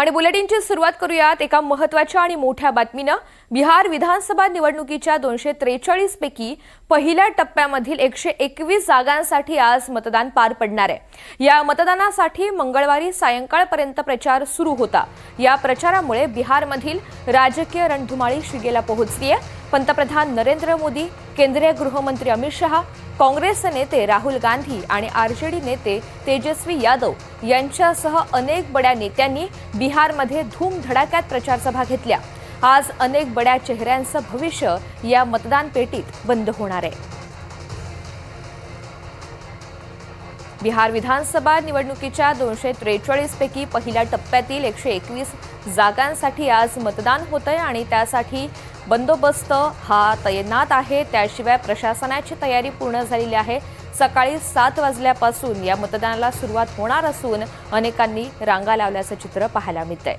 आणि बुलेटिनची सुरुवात करूयात एका महत्त्वाच्या आणि मोठ्या बातमीनं. बिहार विधानसभा निवडणुकीच्या दोनशे त्रेचाळीस पैकी पहिल्या टप्प्यामधील एकशे एकवीस जागांसाठी आज मतदान पार पडणार आहे. या मतदानासाठी मंगळवारी सायंकाळपर्यंत प्रचार सुरू होता. या प्रचारामुळे बिहारमधील राजकीय रणधुमाळी शिगेला पोहोचली आहे पंतप्रधान नरेंद्र मोदी केंद्रीय गृहमंत्री अमित शहा काँग्रेसचे नेते राहुल गांधी आणि आरजेडी नेते तेजस्वी यादव यांच्यासह अनेक बड्या नेत्यांनी बिहारमध्ये धूमधडाक्यात प्रचारसभा घेतल्या. आज अनेक बड्या चेहऱ्यांचं भविष्य या मतदान पेटीत बंद होणार आहे. बिहार विधानसभा निवडणुकीच्या दोनशे त्रेचाळीस पैकी पहिल्या टप्प्यातील एकशे एकवीस जागांसाठी आज मतदान होतंय आणि त्यासाठी बंदोबस्त हा तैनात आहे. त्याशिवाय प्रशासनाची तयारी पूर्ण झालेली आहे. सकाळी सात वाजल्यापासून या मतदानाला सुरुवात होणार असून अनेकांनी रांगा लावल्याचं चित्र पाहायला मिळतंय.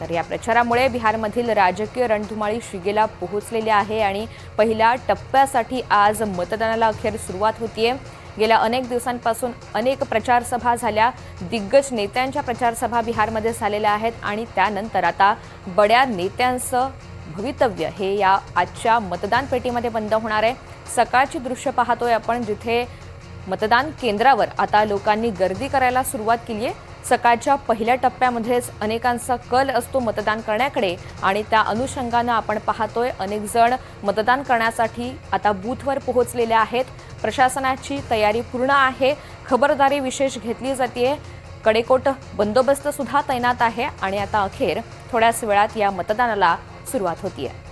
तर या प्रचारामुळे बिहारमधील राजकीय रणधुमाळी शिगेला पोहोचलेली आहे आणि पहिल्या टप्प्यासाठी आज मतदानाला अखेर सुरुवात होतीये. गेल्या अनेक दिवसांपासून अनेक प्रचारसभा झाल्या. दिग्गज नेत्यांच्या प्रचारसभा बिहारमध्ये झालेल्या आहेत आणि त्यानंतर आता बड्या नेत्यांचं भवितव्य. हे या आजच्या मतदान पेटीमध्ये बंद होणार आहे. सकाळची दृश्य पाहतोय आपण जिथे मतदान केंद्रावर आता लोकांनी गर्दी करायला सुरुवात केली आहे. सकाळच्या पहिल्या टप्प्यामध्येच अनेकांचा कल असतो मतदान करण्याकडे आणि त्या अनुषंगानं आपण पाहतोय अनेक जण मतदान करण्यासाठी आता बूथवर पोहोचलेले आहेत. प्रशासनाची तयारी पूर्ण आहे. खबरदारी विशेष घेतली जाते कडेकोट बंदोबस्त सुद्धा तैनात आहे आणि आता अखेर थोड्याच वेळात या मतदानाला सुरुवात होतीये.